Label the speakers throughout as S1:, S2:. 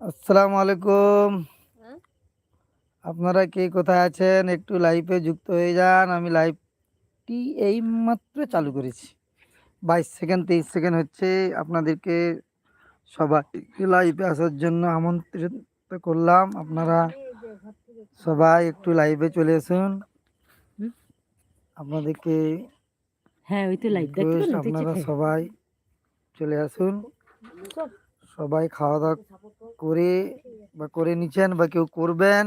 S1: আসসালামু আলাইকুম
S2: হ্যাঁ?
S1: আপনারা কে কোথায় আছেন? একটু লাইভে যুক্ত হয়ে যান। আমি লাইভটি এই মাত্র চালু করেছি। বাইশ সেকেন্ড তেইশ সেকেন্ড হচ্ছে। আপনাদেরকে সবাই লাইভে আসার জন্য আমন্ত্রিত করলাম। আপনারা সবাই একটু লাইভে চলে আসুন। আপনাদেরকে
S2: হ্যাঁ ওই তো লাইভ দেখতে
S1: আপনারা সবাই চলে আসুন। সবাই খাওয়া দাওয়া করে বা করে নিচ্ছেন বা কেউ করবেন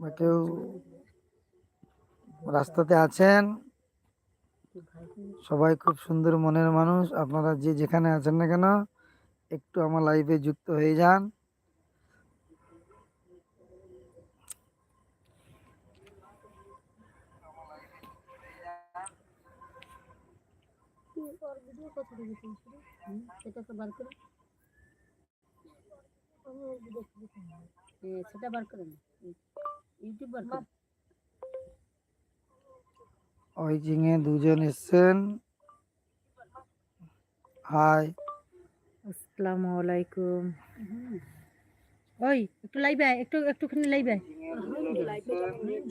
S1: বা কেউ রাস্তাতে আছেন সবাই খুব সুন্দর মনের মানুষ। আপনারা যে যেখানে আছেন না কেন একটু আমার লাইভে যুক্ত হয়ে যান।
S2: সেটা তো বার করে সেটা বার করে ইউটিউব বার করে
S1: ওই জিঙে দুজন এসছেন। হাই।
S2: আসসালামু আলাইকুম। ওই একটু লাইভে আয়, একটু একটুখানি লাইভে আয়।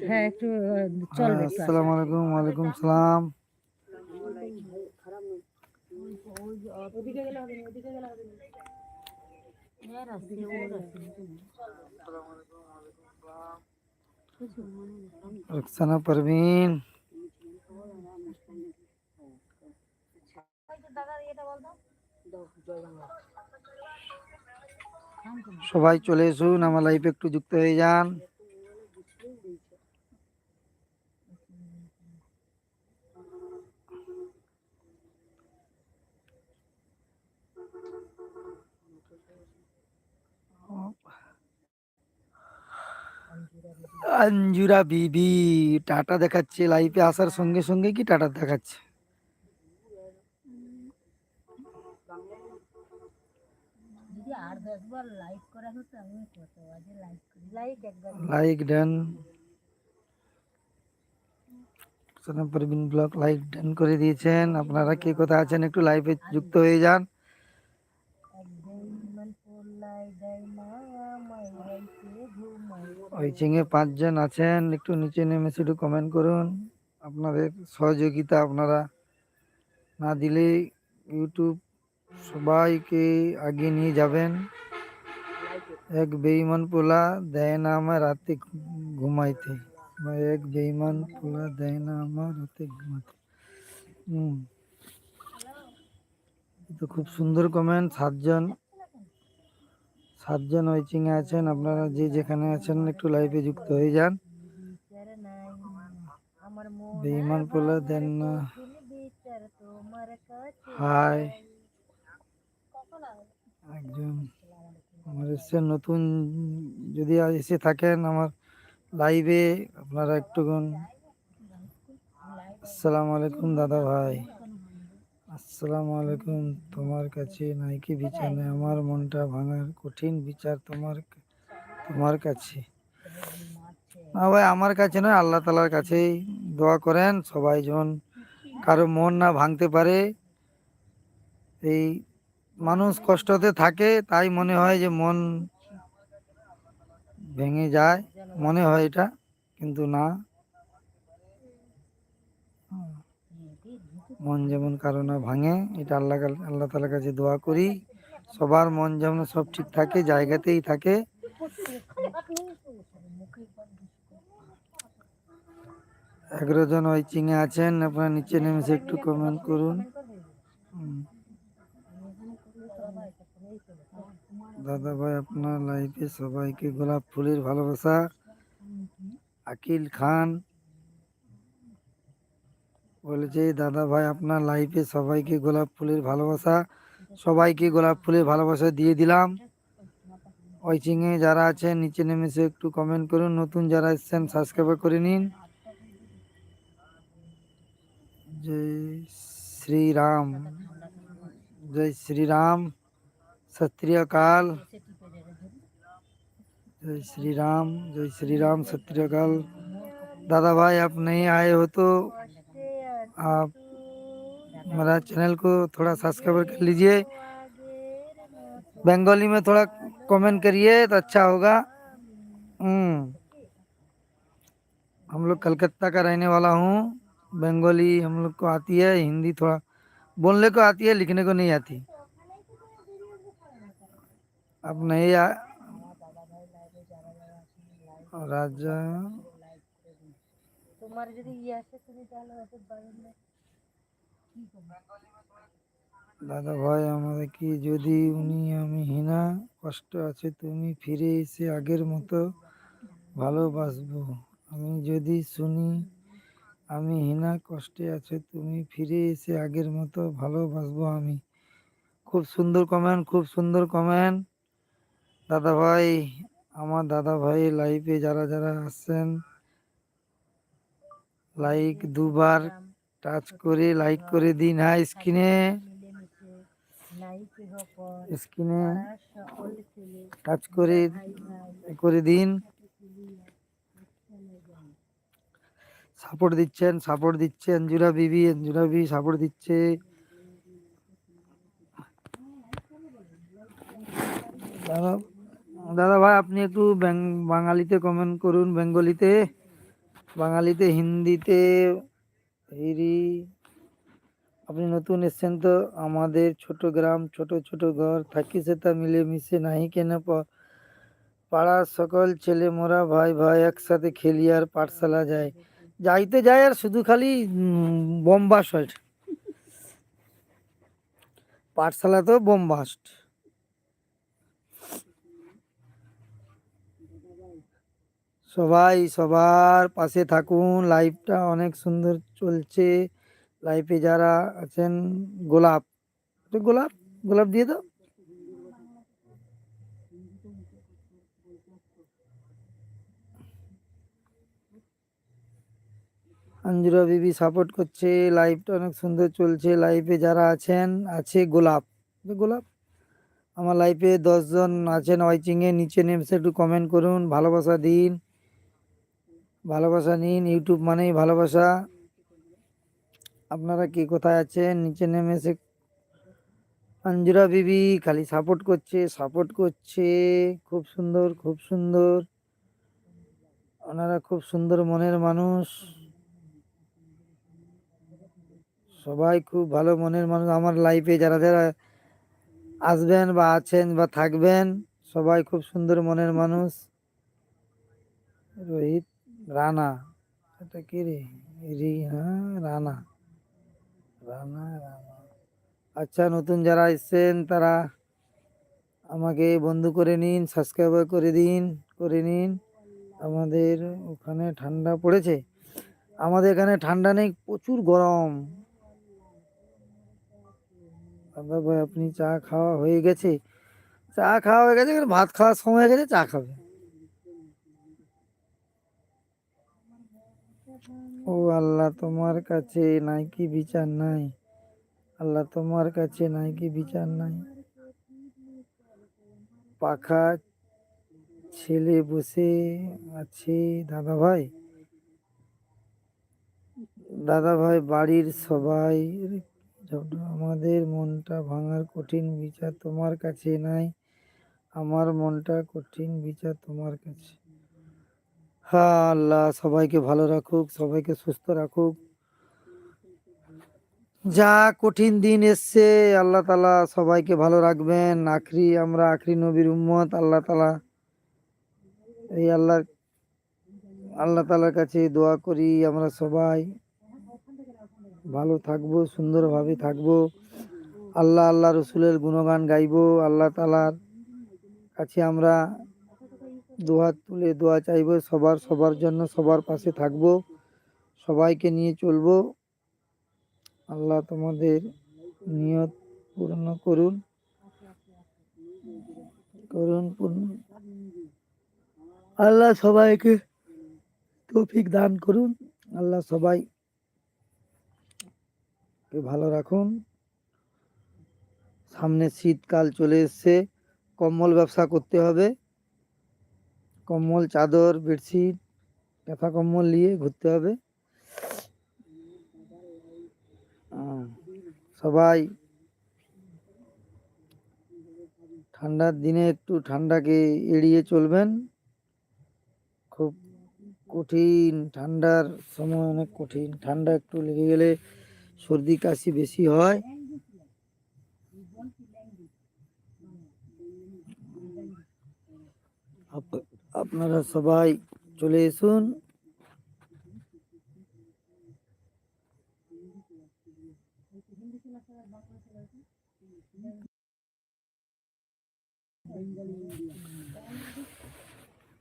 S2: হ্যাঁ একটু চলবে একটু
S1: আসসালামু আলাইকুম ওয়ালাইকুম সালাম। রুকসানা পারভিন। সবাই চলে এসুন আমার লাইফে একটু যুক্ত হয়ে যান। আঞ্জুরা বিবি টাটা দেখাচ্ছে লাইফে আসার সঙ্গে সঙ্গে কি টাটা দেখাচ্ছে
S2: যদি আর দশবার লাইক করা হতো আমি কত আগে লাইক করি লাইক একবার
S1: লাইক ডান সোনা পারভিন ব্লগ লাইক ডান করে দিয়েছেন আপনারা কে কোথায় আছেন একটু লাইভে যুক্ত হয়ে যান ওই চিংয়ে পাঁচজন আছেন, একটু নিচে নেমে শুধু কমেন্ট করুন। আপনাদের সহযোগিতা আপনারা না দিলে ইউটিউব সবাইকে আগে নিয়ে যাবেন। এক বেইমান পোলা দেয় না আমার রাতে ঘুমাইতে। এক বেইমান পোলা দেয় না আমার রাতে ঘুমাইতে। হুম। তো খুব সুন্দর কমেন্ট সাতজন সাতজন ওই চিঙে আছেন, আপনারা যে যেখানে আছেন একটু লাইভে যুক্ত হয়ে যান। বেইমান পোলা, দেন না। হাই একজন আমার এসছে নতুন যদি এসে থাকেন আমার লাইভে আপনারা একটুক্ষণ আসসালামু আলাইকুম দাদা ভাই। আসসালামু আলাইকুম। তোমার কাছে নাইকি বিচার নেই আমার মনটা ভাঙার কঠিন বিচার তোমার তোমার কাছে। না ভাই আমার কাছে নয় আল্লাহ তালার কাছেই দোয়া করেন। সবাই যেমন কারও মন না ভাঙতে পারে এই মানুষ কষ্টতে থাকে তাই মনে হয় যে মন ভেঙে যায়। মনে হয় এটা কিন্তু না। মন যেমন কারও না ভাঙে, এটা আল্লাহ আল্লাহ তালার কাছে দোয়া করি। সবার মন যেমন সব ঠিক থাকে, জায়গাতেই থাকে। এগারো জন ওই চিঙে আছেন, আপনারা নিচে নেমেছে একটু কমেন্ট করুন। দাদা ভাই, আপনার লাইফে সবাইকে গোলাপ ফুলের ভালোবাসা। আকিল খান বলেছে দাদা ভাই আপনার লাইফে সবাইকে গোলাপ ফুলের ভালোবাসা সবাইকে গোলাপ ফুলের ভালোবাসা দিয়ে দিলাম ওই চিঙে যারা আছেন নিচে নেমে এসে একটু কমেন্ট করুন নতুন যারা এসছেন সাবস্ক্রাইব করে নিন জয় শ্রীরাম জয় শ্রীরাম सत श्री अकाल जय श्री राम जय श्री राम सत श्री अकाल दादा भाई आप नहीं आए हो तो आप मेरा चैनल को थोड़ा सब्सक्राइब कर लीजिए। बंगाली में थोड़ा कमेंट करिए तो अच्छा होगा। हम्म। हम लोग कलकत्ता का रहने वाला हूँ। बंगाली हम लोग को आती है, हिंदी थोड़ा बोलने को आती है, लिखने को नहीं आती। अब नहीं आ राजा
S2: তোমার যদি ইয়ে আসে, তুমি তাহলে ওষুধ পাবেন না
S1: দাদা ভাই, আমাদের কি যদি উনি আমি হিনা, কষ্ট আছে, তুমি ফিরে এসে আগের মতো ভালোবাসবো। আমি যদি শুনি, আমি হিনা, কষ্টে আছে, তুমি ফিরে এসে আগের মতো ভালোবাসবো আমি। খুব সুন্দর কমেন্ট খুব সুন্দর কমেন্ট দাদা ভাই, আমার দাদা ভাই লাইভে যারা যারা আসছেন লাইক দুবার টাচ করে লাইক করে দিন হ্যাঁ স্ক্রিনে স্ক্রিনে টাচ করে করে দিন। সাপোর্ট দিচ্ছেন সাপোর্ট দিচ্ছে অঞ্জুরা বিবি অঞ্জুরা বিবি সাপোর্ট দিচ্ছে। দাদা দাদা ভাই আপনি একটু বাঙালিতে কমেন্ট করুন বেঙ্গলিতে। বাঙালিতে, হিন্দিতে, হিরি, আপনি নতুন এসছেন তো আমাদের ছোট গ্রাম, ছোট ছোট ঘর, থাকি সেটা মিলেমিশে নাহি কেন পাড়ার সকল ছেলে মোরা, ভাই ভাই একসাথে খেলি আর পাঠশালা যায়। যাইতে যায় আর শুধু খালি বোমবাস হয় পাঠশালাতেও বোমবাস্ট। সবাই, সবার পাশে থাকুন। লাইভটা অনেক সুন্দর চলছে। লাইফে যারা আছেন, গোলাপ। গোলাপ গোলাপ দিয়ে দাও। অঞ্জুরা বিবি সাপোর্ট করছে। লাইভটা অনেক সুন্দর চলছে। লাইফে যারা আছেন, আছে গোলাপ। গোলাপ। আমার লাইফে দশজন আছেন। ওয়াচিংয়ে নিচে নেমসে একটু কমেন্ট করুন। ভালোবাসা দিন। ভালোবাসা নিন ইউটিউব মানেই ভালোবাসা। আপনারা কি কোথায় আছেন? নিচে নেমে এসে অঞ্জুরা বিবি খালি সাপোর্ট করছে সাপোর্ট করছে। খুব সুন্দর খুব সুন্দর। ওনারা খুব সুন্দর মনের মানুষ। সবাই খুব ভালো মনের মানুষ। আমার লাইফে যারা যারা আসবেন বা আছেন বা থাকবেন, সবাই খুব সুন্দর মনের মানুষ। রোহিত রানা, এটা কি রে? রি হ্যাঁ রানা। রানা রানা। আচ্ছা নতুন যারা এসছেন, তারা আমাকে বন্ধু করে নিন সাবস্ক্রাইব করে দিন, করে নিন। আমাদের ওখানে ঠান্ডা পড়েছে। আমাদের এখানে ঠান্ডা নেই, প্রচুর গরম। দাদা ভাই, আপনি চা খাওয়া হয়ে গেছে। চা খাওয়া হয়ে গেছে ভাত খাওয়ার সময় হয়ে গেছে, চা খাবে। ও আল্লাহ তোমার কাছে নাই কি বিচার নাই। আল্লাহ তোমার কাছে নাই কি বিচার নাই। পাখা ছেলে বসে আছে দাদা ভাই দাদা ভাই বাড়ির সবাই আমাদের মনটা ভাঙার কঠিন বিচার তোমার কাছে নাই। আমার মনটা কঠিন বিচার তোমার কাছে। হ্যাঁ আল্লাহ, সবাইকে ভালো রাখুক, সবাইকে সুস্থ রাখুক। যা কঠিন দিন এসছে, আল্লাহ তালা সবাইকে ভালো রাখবেন। আখরি, আমরা আখরি নবীর উম্মত, আল্লাহ তালা এই আল্লাহ আল্লাহ তালার কাছে দোয়া করি, আমরা সবাই ভালো থাকব, সুন্দরভাবে থাকব। আল্লাহ আল্লাহ রসুলের গুণগান গাইবো, আল্লাহ তালার কাছে আমরা দোয়া তুলে দোয়া চাইব, সবার সবার জন্য সবার পাশে থাকব, সবাইকে নিয়ে চলবো। আল্লাহ তোমাদের নিয়ত পূর্ণ করুন। করুন পূর্ণ। আল্লাহ সবাইকে তৌফিক দান করুন। আল্লাহ সবাই ভালো রাখুন। সামনে শীতকাল চলে এসছে, কম্বল ব্যবসা করতে হবে। কম্বল, চাদর, বেডশিট কাঁথা কম্বল নিয়ে ঘুরতে হবে। সবাই ঠান্ডার দিনে একটু ঠান্ডাকে এড়িয়ে চলবেন। খুব কঠিন ঠান্ডার সময়, অনেক কঠিন ঠান্ডা একটু লেগে গেলে সর্দি কাশি বেশি হয়। আপনারা সবাই চলে আসুন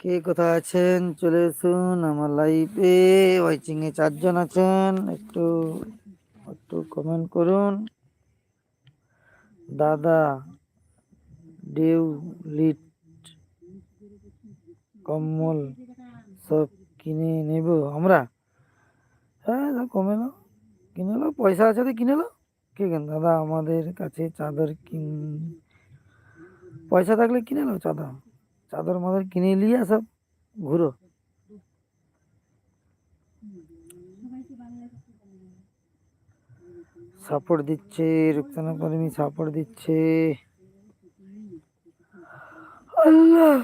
S1: কে কোথায় আছেন? চলে আসুন আমার লাইফে ওয়াচিং এ চারজন আছেন। একটু একটু কমেন্ট করুন। দাদা ডিউ লিট কম্বল সব কিনে নেব আমরা। হ্যাঁ কমে নাও। কিনে নাও, পয়সা আছে তো কিনে নাও। কে কেন? দাদা, আমাদের কাছে চাদর কিন, পয়সা থাকলে কিনে নাও চাদর। চাদর মাদর কিনে নিয়ে সব, ঘুরো। সাপোর্ট দিচ্ছে রুকসানা কর্মী সাপোর্ট দিচ্ছে। আল্লাহ!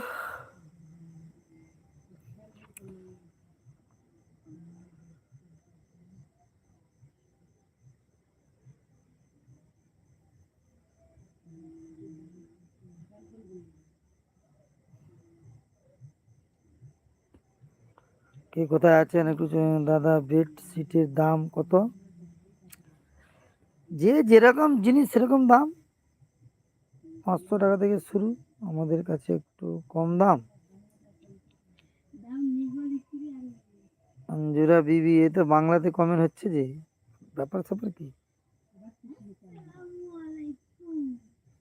S1: কে কোথায় আছেন একটু দাদা বেড সিটের দাম কত? যে যেরকম জিনিস সেরকম দাম। পাঁচশো টাকা থেকে শুরু, আমাদের কাছে একটু কম দাম। অঞ্জুরা বিবি, এ তো বাংলাতে কমেন্ট হচ্ছে যে ব্যাপার স্যাপার কি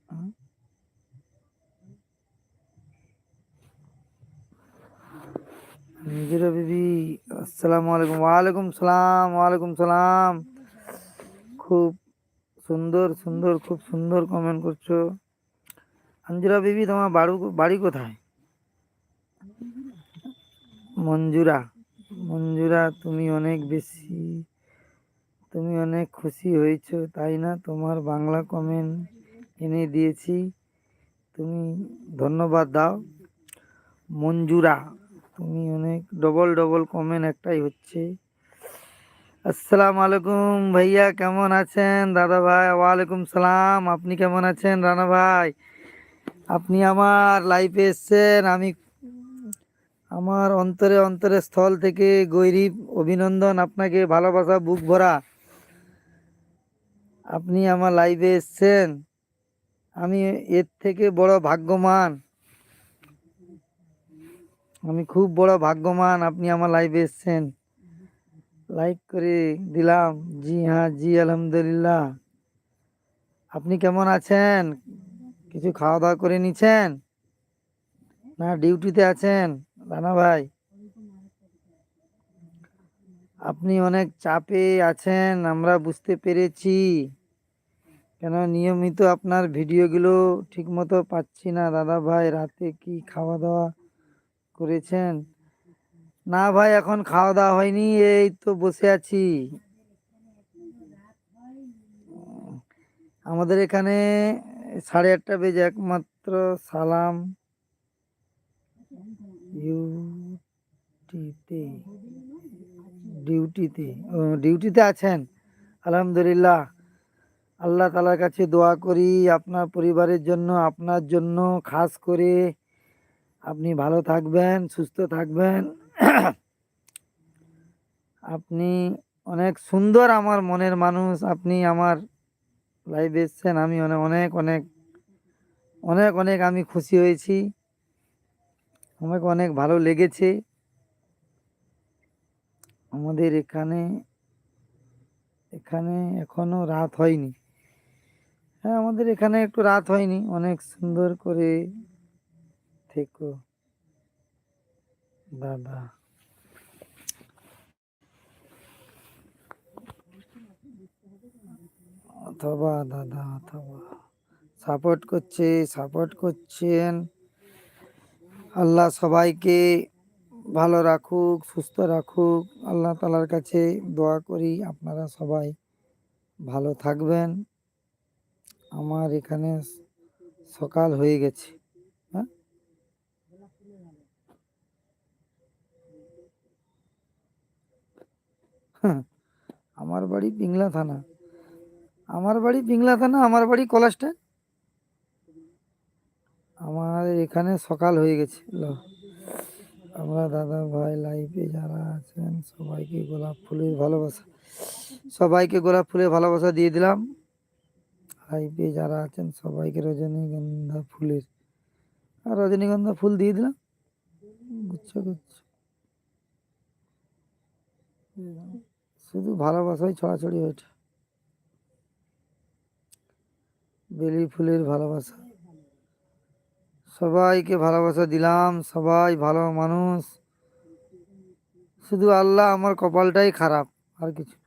S1: হুম? অঞ্জুরা বিবি, আসসালামু আলাইকুম। ওয়ালাইকুম সালাম ওয়ালাইকুম সালাম। খুব সুন্দর সুন্দর, খুব সুন্দর কমেন্ট করছ। অঞ্জুরা বিবি, তোমার বাড়ি বাড়ি কোথায়? মঞ্জুরা মঞ্জুরা, তুমি অনেক বেশি, তুমি অনেক খুশি হয়েছো, তাই না? তোমার বাংলা কমেন্ট এনে দিয়েছি। তুমি ধন্যবাদ দাও। মঞ্জুরা তুমি অনেক ডবল ডবল কমেন্ট একটাই হচ্ছে। আসসালাম আলাইকুম ভাইয়া, কেমন আছেন? দাদা ভাই, ওয়ালাইকুম সালাম। আপনি কেমন আছেন রানা ভাই? আপনি আমার লাইফে এসছেন। আমি আমার অন্তরে অন্তরে স্থল থেকে গৈরিব অভিনন্দন আপনাকে ভালোবাসা, বুক ভরা। আপনি আমার লাইভে এসছেন। আমি এর থেকে বড় ভাগ্যবান। আমি খুব বড় ভাগ্যবান আপনি আমার লাইভে এসছেন। লাইক করে দিলাম। জি হ্যাঁ জি, আলহামদুলিল্লাহ। আপনি কেমন আছেন? কিছু খাওয়া দাওয়া করে নিছেন? না ডিউটিতে আছেন? রানা ভাই। আপনি অনেক চাপে আছেন, আমরা বুঝতে পেরেছি। কেন নিয়মিত আপনার ভিডিওগুলো ঠিকমতো পাচ্ছি না। দাদা ভাই, রাতে কি খাওয়া দাওয়া করেছেন? না ভাই, এখন খাওয়া দাওয়া হয়নি, এই তো বসে আছি। আমাদের এখানে সাড়ে আটটা বেজে একমাত্র সালাম। ডিউটিতে ডিউটিতে ডিউটিতে আছেন। আলহামদুলিল্লাহ। আল্লাহ তালার কাছে দোয়া করি, আপনার পরিবারের জন্য, আপনার জন্য, খাস করে আপনি ভালো থাকবেন, সুস্থ থাকবেন। আপনি অনেক সুন্দর আমার মনের মানুষ, আপনি আমার লাইভ এসছেন, আমি অনেক অনেক অনেক অনেক অনেক আমি খুশি হয়েছি। আমাকে অনেক ভালো লেগেছে। আমাদের এখানে এখানে এখনও রাত হয়নি। হ্যাঁ আমাদের এখানে একটু রাত হয়নি, অনেক সুন্দর করে থেকো। দাদা অথবা দাদা, অথবা। সাপোর্ট করছে, সাপোর্ট করছেন। আল্লাহ সবাইকে ভালো রাখুক, সুস্থ রাখুক। আল্লাহ তালার কাছে দোয়া করি আপনারা সবাই ভালো থাকবেন। আমার এখানে সকাল হয়ে গেছে। আমার বাড়ি পিংলা থানা। আমার বাড়ি পিংলা থানা, আমার বাড়ি কলাস্টে আমার এখানে সকাল হয়ে গেছে। আমরা দাদা ভাই লাইফে যারা আছেন, সবাইকে গোলাপ ফুলের ভালোবাসা, সবাইকে গোলাপ ফুলের ভালোবাসা দিয়ে দিলাম। লাইফে যারা আছেন, সবাইকে রজনীগন্ধা ফুলের, আর রজনীগন্ধা ফুল দিয়ে দিলাম। গুচ্ছ গুচ্ছ। শুধু ভালোবাসাই ছড়াছড়ি ওইটা বেলি ফুলের ভালোবাসা। সবাইকে ভালোবাসা দিলাম, সবাই ভালো মানুষ। শুধু আল্লাহ আমার কপালটাই খারাপ, আর কিছু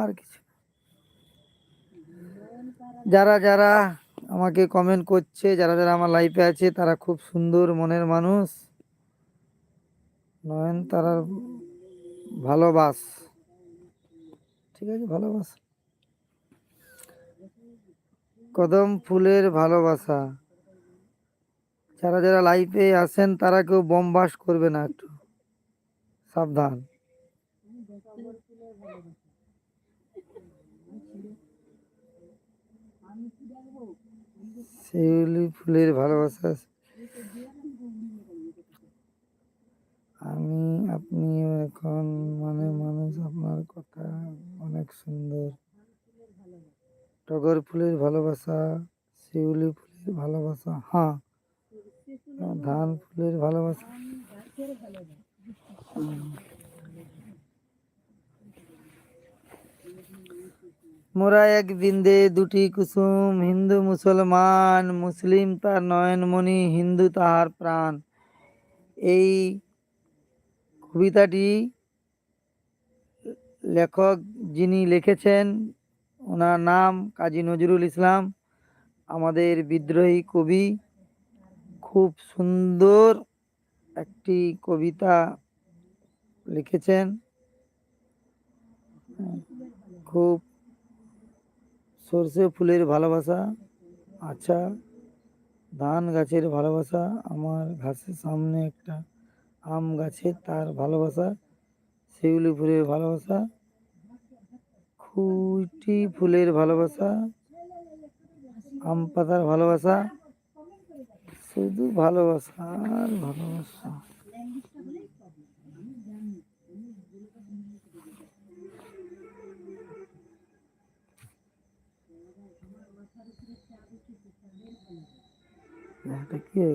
S1: আর কিছু যারা যারা আমাকে কমেন্ট করছে, যারা যারা আমার লাইফে আছে, তারা খুব সুন্দর মনের মানুষ। নয়ন তারার ভালোবাস ঠিক আছে ভালোবাস কদম ফুলের ভালোবাসা যারা যারা লাইফে আসেন তারা কেউ বোমবাস করবে না একটু। সাবধান। শিউলি ফুলের ভালোবাসা আমি আপনিও এখন মানে মানুষ, আপনার কথা অনেক সুন্দর। টগর ফুলের ভালোবাসা, শিউলি ফুলের ভালোবাসা হ্যাঁ। ধান ফুলের ভালোবাসা। মোরা এক বিন্দে দুটি কুসুম, হিন্দু, মুসলমান, মুসলিম তার নয়নমণি, হিন্দু তাহার প্রাণ। এই কবিতাটি লেখক যিনি লিখেছেন, ওনার নাম কাজী নজরুল ইসলাম। আমাদের বিদ্রোহী কবি, খুব সুন্দর একটি কবিতা লিখেছেন। খুব সর্ষে ফুলের ভালোবাসা আচ্ছা ধান গাছের ভালোবাসা, আমার ঘাসের সামনে একটা আম গাছে তার ভালোবাসা, শিউলি ফুলের ভালোবাসা, খুঁটি ফুলের ভালোবাসা, আম পাতার ভালোবাসা, শুধু ভালোবাসা আর ভালোবাসা কি?